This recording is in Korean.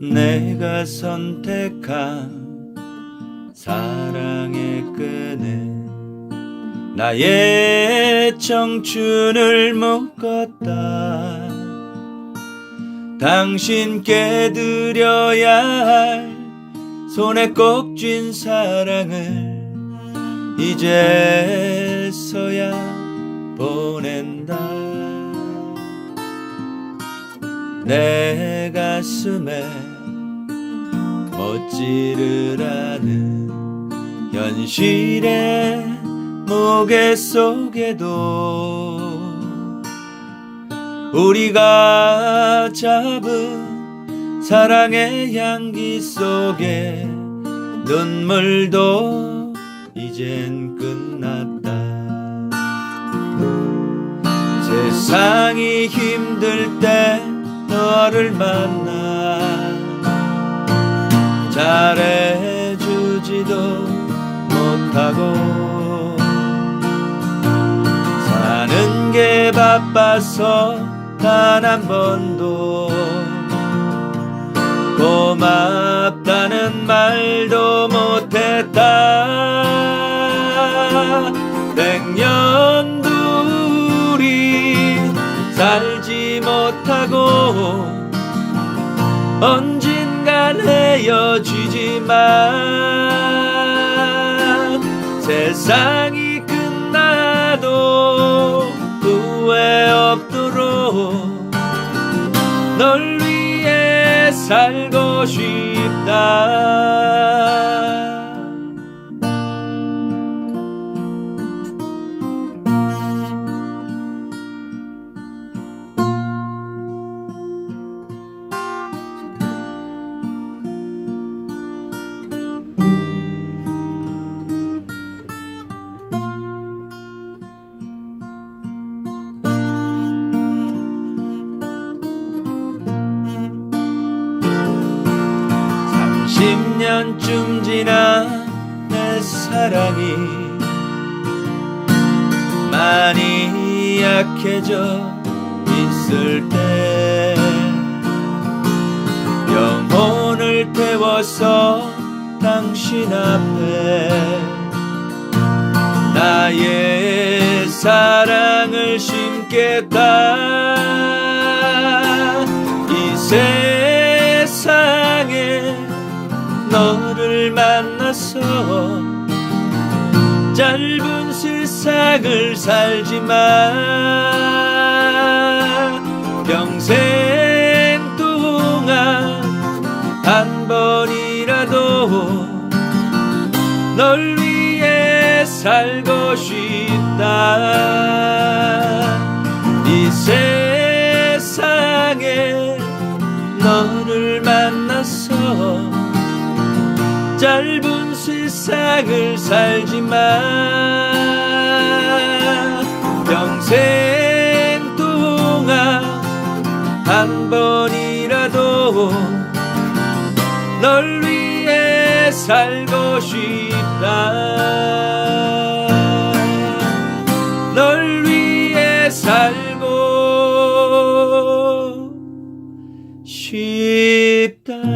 내가 선택한 사랑의 끈에 나의 청춘을 묶었다. 당신께 드려야 할 손에 꼭 쥔 사랑을 이제서야 보낸다 내 가슴에 멋지를 하는 현실의 무게 속에도 우리가 잡은 사랑의 향기 속에 눈물도 이젠 끝났다. 세상이 힘들 때 너를 만나 잘해주지도 못하고 사는 게 바빠서 단 한 번도 고맙다는 말도 못했다. 백년 둘이 살지 못하고 언젠간 헤어지지만 세상이 끝나도 후회 없도록 널 위해 살고 싶다 삼십 년쯤 지난 내 사랑이 많이 약해져 있을 때 영혼을 태워서 당신 앞에 나의 사랑을 심겠다 너를 만나서 짧은 세상을 살지만 평생 동안 한 번이라도 널 위해 살고 싶다. 이 세상에 너를 만나서 짧은 세상을 살지만 평생 동안 한 번이라도 널 위해 살고 싶다. 널 위해 살고 싶다